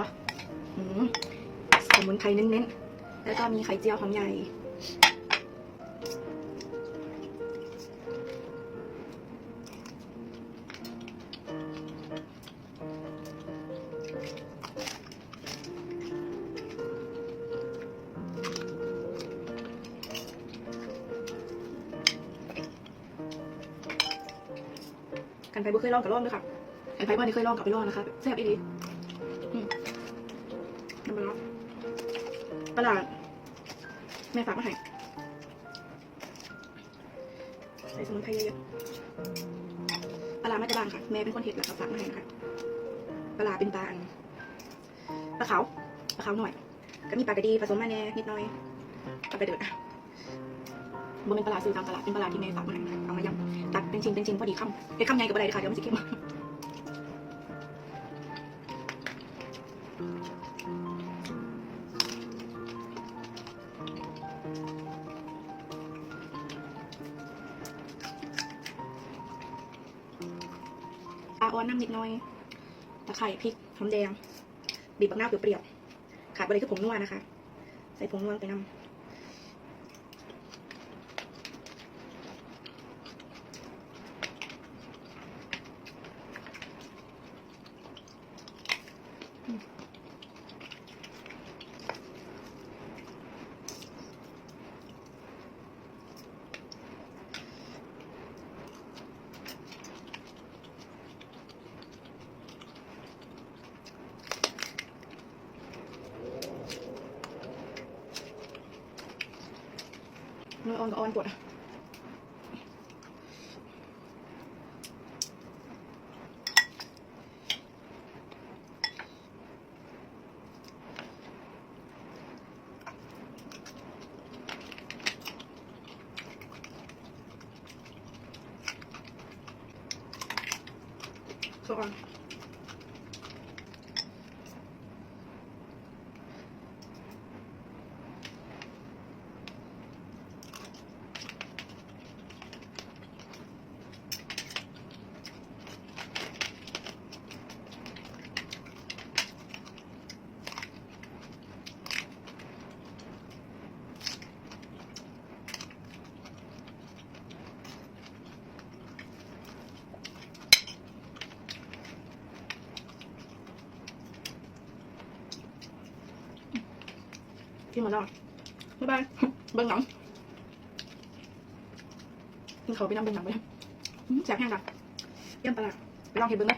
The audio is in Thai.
ปะอืมสมุนไพรเน้นๆ แล้วก็มีไข่เจียวหอมใหญ่ กันไฟบ่เคยลองกับลองด้วยค่ะกันไฟบ่นี่เคยลองกับไปลองนะคะแซ่บอีดี ตลาแม่ฝากมาให้ใส่สมุนไพรเยอะๆปลาร้ามาจากบ้านค่ะ แม่เป็นคนเห็ดแล้วก็ฝากมาให้นะคะปลาเป็นปลาอันปลาขาวปลาขาวหน่อย ก็มีปลากระดีผสมมาแน่นิดหน่อยปลากระเดือดอะบ่เป็นปลาซื้อตามตลาดเป็นปลาที่แม่ฝากมาให้เอามายำตัดเป็นชิ้นเป็นชิ้นพอดีคำเป็นคำใหญ่กับอะไรค่ะเดี๋ยวมันจะเข้ม ปลาอ้อนน้ำนิดหน่อย ตะไคร่พริกหอมแดง บีบบักหน้าเปรี้ยวๆ ขาดไปเลยคือผงนัวนะคะ ใส่ผงนัวไปน้ำ น้อยออนก็อ่อนปวดอะก็อ่อน กินหมดแล้วบ๊ายบายเบิ้งหนังกินเขาไปน้ำเบิ้งหนังไปแซ่บแห้งจ้ะเยี่ยมไปลาร้าไปลองเห็ดเบิ้งไหม